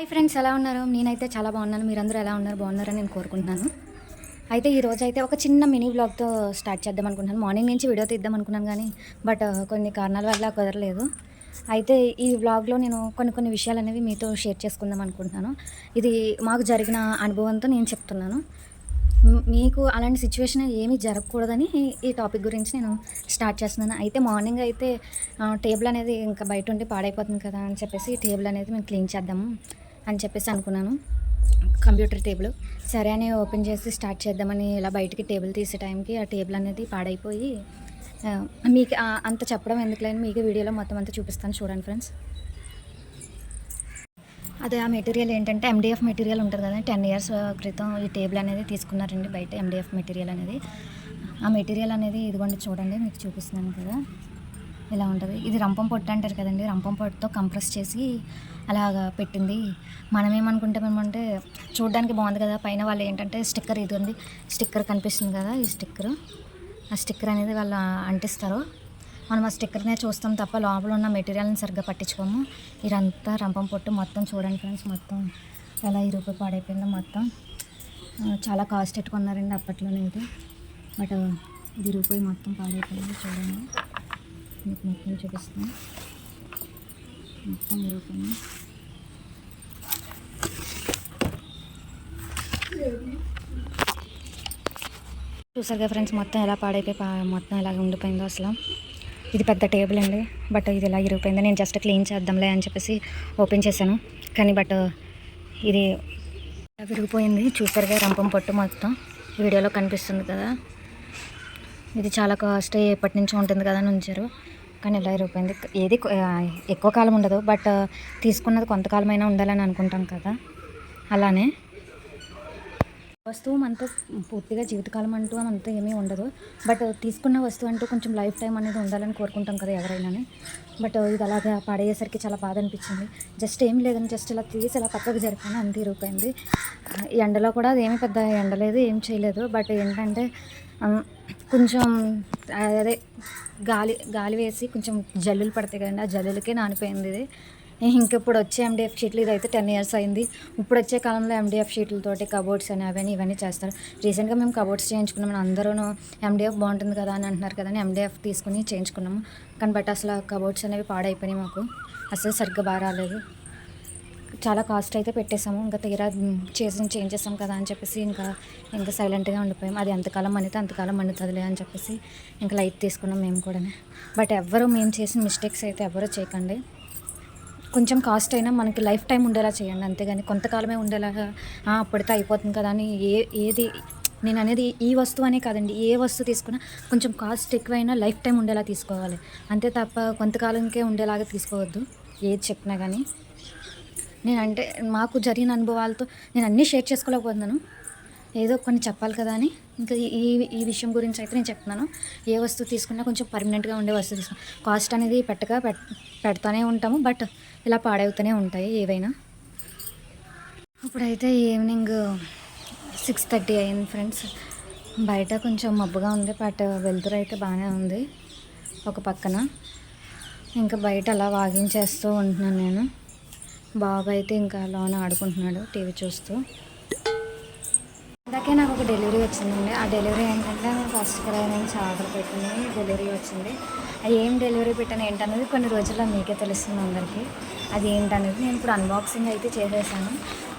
Hi friends ఎలా ఉన్నారు? నేనైతే చాలా బాగున్నాను. మీరందరూ ఎలా ఉన్నారు? బాగున్నారని నేను కోరుకుంటున్నాను. అయితే ఈ రోజు అయితే ఒక చిన్న మినీ బ్లాగ్తో స్టార్ట్ చేద్దాం అనుకుంటున్నాను. మార్నింగ్ నుంచి వీడియో తీద్దాం అనుకున్నాను కానీ బట్ కొన్ని కారణాల వల్ల కుదరలేదు. అయితే ఈ వ్లాగ్లో నేను కొన్ని కొన్ని విషయాలు అనేవి మీతో షేర్ చేసుకుందాం అనుకుంటున్నాను. ఇది మాకు జరిగిన అనుభవంతో నేను చెప్తున్నాను. మీకు అలాంటి సిచ్యువేషన్ ఏమీ జరగకూడదని ఈ- ఈ టాపిక్ గురించి నేను స్టార్ట్ చేస్తున్నాను. అయితే మార్నింగ్ అయితే టేబుల్ అనేది ఇంకా బయట ఉండి పాడైపోతుంది కదా అని చెప్పేసి టేబుల్ అనేది మేము క్లీన్ చేద్దాము. అని చెప్పేసి అనుకున్నాను. Computer table. సరే అని ఓపెన్ చేసి స్టార్ట్ చేద్దామని ఇలా బయటికి టేబుల్ తీసే టైంకి ఆ టేబుల్ అనేది పాడైపోయి మీకు అంత చెప్పడం ఎందుకులేని మీకు వీడియోలో మొత్తం అంతా చూపిస్తాను చూడండి ఫ్రెండ్స్. అదే ఆ మెటీరియల్ ఏంటంటే ఎండిఎఫ్ మెటీరియల్ ఉంటుంది కదా టెన్ ఇయర్స్ క్రితం ఈ టేబుల్ అనేది తీసుకున్నారండి బయట ఎండిఎఫ్ మెటీరియల్ అనేది. ఆ మెటీరియల్ అనేది ఇదిగోండి చూడండి మీకు చూపిస్తున్నాను కదా. ఇలా ఉంటుంది. ఇది రంపం పొట్టు అంటారు కదండి. రంపం పొట్టుతో కంప్రెస్ చేసి అలాగా పెట్టింది. మనం ఏమనుకుంటామేమంటే చూడడానికి బాగుంది కదా. పైన వాళ్ళు ఏంటంటే స్టిక్కర్ ఇది ఉంది స్టిక్కర్ కనిపిస్తుంది కదా ఈ స్టిక్కర్. ఆ స్టిక్కర్ అనేది వాళ్ళు అంటిస్తారు. మనం ఆ స్టిక్కర్నే చూస్తాం తప్ప లోపల ఉన్న మెటీరియల్ని సరిగ్గా పట్టించుకోము. ఇదంతా రంపం పొట్టు మొత్తం చూడండి ఫ్రెండ్స్. మొత్తం ఎలా ఇరుగు పాడైపోయిందో మొత్తం. చాలా కాస్ట్ పెట్టుకున్నారండి అప్పట్లోనే ఇది బట్ ఇది రూపాయి మొత్తం పాడైపోయింది చూడండి. మీకు మొత్తం చూపిస్తాను. మొత్తం ఇరుగుతుంది చూసారుగా ఫ్రెండ్స్ మొత్తం ఎలా పాడైపోయి మొత్తం ఎలా ఉండిపోయిందో అసలు. ఇది పెద్ద టేబుల్ అండి బట్ ఇది ఎలా ఇరిగిపోయిందో. నేను జస్ట్ క్లీన్ చేద్దాంలే అని చెప్పేసి ఓపెన్ చేశాను. కానీ బట్ ఇది విరిగిపోయింది. చూసారుగా రంపం పొట్టు మొత్తం వీడియోలో కనిపిస్తుంది కదా. ఇది చాలా కాస్ట్ ఎప్పటి నుంచో ఉంటుంది కదా అని ఉంచారు. కానీ ఇలా ఇరిగిపోయింది ఏది ఎక్కువ కాలం ఉండదు. బట్ తీసుకున్నది కొంతకాలమైనా ఉండాలని అనుకుంటాం కదా. అలానే వస్తువు మనతో పూర్తిగా జీవితకాలం అంటూ అంతా ఏమీ ఉండదు. బట్ తీసుకున్న వస్తువు అంటూ కొంచెం లైఫ్ టైం అనేది ఉండాలని కోరుకుంటాం కదా ఎవరైనా బట్ ఇది అలాగా పడేసరికి చాలా బాధ అనిపించింది. జస్ట్ ఏం లేదని జస్ట్ ఇలా తీసి ఇలా పక్కకు జరిపాను. అంతే ఇరిగిపోయింది ఎండలో కూడా అది ఏమీ పెద్ద ఎండలేదు ఏం చేయలేదు. బట్ ఏంటంటే కొంచెం అదే గాలి గాలి వేసి కొంచెం జల్లులు పడతాయి కదండి ఆ జల్లులకే నానిపోయింది ఇది. ఇంకా ఇప్పుడు వచ్చే ఎండిఎఫ్ షీట్లు ఇదైతే టెన్ ఇయర్స్ అయింది. ఇప్పుడు వచ్చే కాలంలో ఎండిఎఫ్ షీట్లతోటి కబోర్డ్స్ అని అవన్నీ ఇవన్నీ చేస్తారు. రీసెంట్గా మేము కబోర్డ్స్ చేయించుకున్నాం. అందరూ ఎండిఎఫ్ బాగుంటుంది కదా అని అంటున్నారు కదా అని ఎండిఎఫ్ తీసుకుని చేయించుకున్నాము. కానీ బట్ అసలు కబోర్డ్స్ అనేవి పాడైపోయినాయి మాకు. అసలు సరిగ్గా బాగా రాలేదు చాలా కాస్ట్ అయితే పెట్టేసాము ఇంకా తీరా చేసి చేంజ్ చేసాం కదా అని చెప్పేసి ఇంకా ఇంకా సైలెంట్గా ఉండిపోయాం. అది ఎంతకాలం మన్నితే అంతకాలం మండుతుందిలే అని చెప్పేసి ఇంకా లైట్ తీసుకున్నాం మేము కూడా బట్ ఎవ్వరు మేము చేసిన మిస్టేక్స్ అయితే ఎవరూ చేయకండి. కొంచెం కాస్ట్ అయినా మనకి లైఫ్ టైం ఉండేలా చేయండి. అంతేగాని కొంతకాలమే ఉండేలాగా అప్పటితో అయిపోతుంది కదా అని ఏ ఏది నేను అనేది ఈ వస్తువు అనే కాదండి. ఏ వస్తువు తీసుకున్నా కొంచెం కాస్ట్ ఎక్కువైనా లైఫ్ టైం ఉండేలా తీసుకోవాలి. అంతే తప్ప కొంతకాలంకే ఉండేలాగా తీసుకోవద్దు. ఏది చెప్పినా కానీ నేను అంటే మాకు జరిగిన అనుభవాలతో నేను అన్నీ షేర్ చేసుకోలేకపోతున్నాను. ఏదో కొన్ని చెప్పాలి కదా అని. ఇంకా ఈ- ఈ విషయం గురించి అయితే నేను చెప్తున్నాను. ఏ వస్తువు తీసుకున్నా కొంచెం పర్మనెంట్గా ఉండే వస్తువు తీసుకున్నా. కాస్ట్ అనేది పెట్టగా పెట్ పెడతానే ఉంటాము బట్ ఇలా పాడవుతూనే ఉంటాయి ఏవైనా. ఇప్పుడైతే ఈవినింగ్ సిక్స్ థర్టీ అయింది ఫ్రెండ్స్ బయట కొంచెం మబ్బుగా ఉంది బట్ వెలుతురు అయితే బాగానే ఉంది ఒక పక్కన. ఇంకా బయట అలా వాగించేస్తూ ఉంటున్నాను నేను. బాబు అయితే ఇంకా లోన ఆడుకుంటున్నాడు టీవీ చూస్తూ. ఇందాకే నాకు ఒక డెలివరీ వచ్చిందండి. ఆ డెలివరీ ఏంటంటే ఫస్ట్ క్రై నుంచి ఆర్డర్ పెట్టింది డెలివరీ వచ్చింది. అది ఏం డెలివరీ పెట్టాను ఏంటనేది కొన్ని రోజుల్లో మీకే తెలుస్తుంది అందరికీ. అది ఏంటనేది నేను ఇప్పుడు అన్బాక్సింగ్ అయితే చేసేసాను.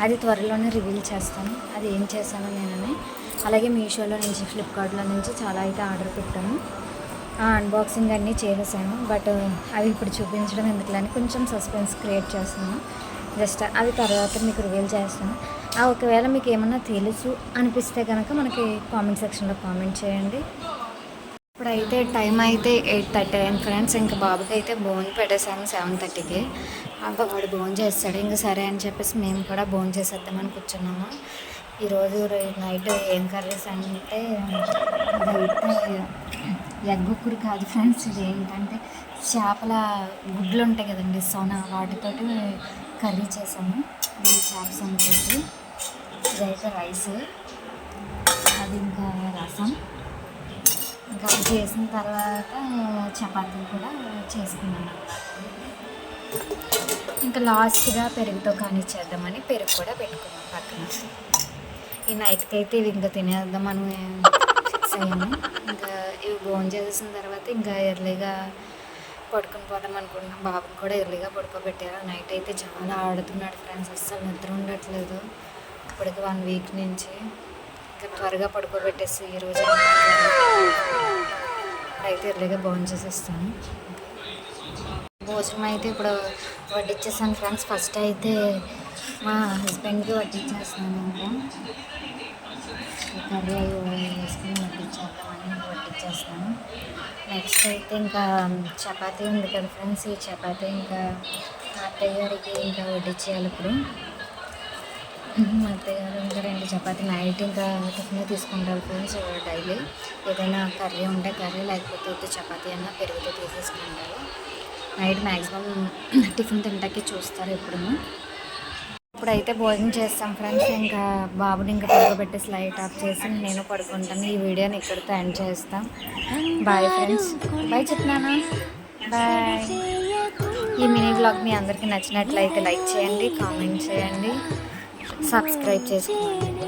అది త్వరలోనే రివీల్ చేస్తాను. అది ఏం చేశాను నేనని. అలాగే మీషోలో నుంచి ఫ్లిప్కార్ట్లో నుంచి చాలా అయితే ఆర్డర్ పెట్టాను. ఆ అన్బాక్సింగ్ అన్నీ చేసేసాను. బట్ అవి ఇప్పుడు చూపించడం ఎందుకులని కొంచెం సస్పెన్స్ క్రియేట్ చేస్తున్నాను. జస్ట్ అవి తర్వాత మీకు రివీల్ చేస్తాను. ఆ ఒకవేళ మీకు ఏమన్నా తెలుసు అనిపిస్తే కనుక మనకి కామెంట్ సెక్షన్లో కామెంట్ చేయండి. ఇప్పుడైతే టైం అయితే ఎయిట్ థర్టీ అయింది ఫ్రెండ్స్ ఇంకా బాబుకి అయితే బోన్ పెట్టేసాము సెవెన్ థర్టీకి అబ్బా వాడు బోన్ చేస్తాడు. ఇంకా సరే అని చెప్పేసి మేము కూడా బోన్ చేసేద్దామని కూర్చున్నాము. ఈరోజు నైట్ ఏం కర్రీస్ అంటే ఇదైతే ఎగ్ కూర కాదు ఫ్రెండ్స్ ఇది ఏంటంటే చేపల గుడ్లు ఉంటాయి కదండి సోనా వాటితోటి కర్రీ చేసాము. ఈ చేప తోటి ఇదైతే రైస్. అది ఇంకా రసం. ఇంకా అది చేసిన తర్వాత చపాతీలు కూడా చేసుకున్నాను ఇంకా లాస్ట్గా పెరుగుతో కానిచ్చేద్దామని పెరుగు కూడా పెట్టుకున్నాం పక్కన. ఈ నైట్కి అయితే ఇవి ఇంకా తినేద్దామని ఫిక్స్ అయ్యాను ఇంకా ఇవి భోజనం చేసేసిన తర్వాత ఇంకా ఎర్లీగా పడుకుని పోదాం అనుకుంటున్నాం. బాబుని కూడా ఎర్లీగా పడుకోబెట్టారు నైట్ అయితే చాలా ఆడుతున్నాడు ఫ్రెండ్స్. అస్సలు నిద్ర ఉండట్లేదు. ఇప్పటికి వన్ వీక్ నుంచి ఇంకా త్వరగా పడుకోబెట్టేసి ఈరోజు అయితే ఎర్లీగా భోజనం చేసేస్తాను. భోజనం అయితే ఇప్పుడు వడ్డిచ్చేసాను ఫ్రెండ్స్. ఫస్ట్ అయితే మా హస్బెండ్కి వడ్డించేస్తున్నాను ఇంకా కర్రీ అవి వేసుకుని వడ్డించేద్దామని వడ్డించేస్తాను నెక్స్ట్ అయితే ఇంకా చపాతీ ఉంది కదా ఫ్రెండ్స్ ఈ చపాతీ ఇంకా మా అత్తయ్య గారికి ఇంకా వడ్డించేయాలి ఇప్పుడు. మా అత్తయ్య గారు ఇంకా రెండు చపాతీ నైట్ ఇంకా టిఫిన్ తీసుకుంటారు ఫ్రెండ్స్ డైలీ. ఏదైనా కర్రీ ఉంటే కర్రీ లేకపోతే ఉంటే చపాతీ అన్న పెరుగుతో తీసేసుకుంటారు. నైట్ మ్యాక్సిమం టిఫిన్ తింటాకే చూస్తారు ఎప్పుడూ. ఇప్పుడైతే భోజనం చేస్తాం ఫ్రెండ్స్. ఇంకా బాబుని ఇంకా పడుకోబెట్టేసి లైట్ ఆఫ్ చేసి నేను పడుకుంటాను. ఈ వీడియోని ఇక్కడితో ఎండ్ చేస్తాం. బాయ్ ఫ్రెండ్స్ బాయ్ చెప్తున్నానా బాయ్ ఈ మినీ బ్లాగ్ మీ అందరికీ నచ్చినట్లయితే లైక్ చేయండి కామెంట్ చేయండి సబ్స్క్రైబ్ చేసుకోండి.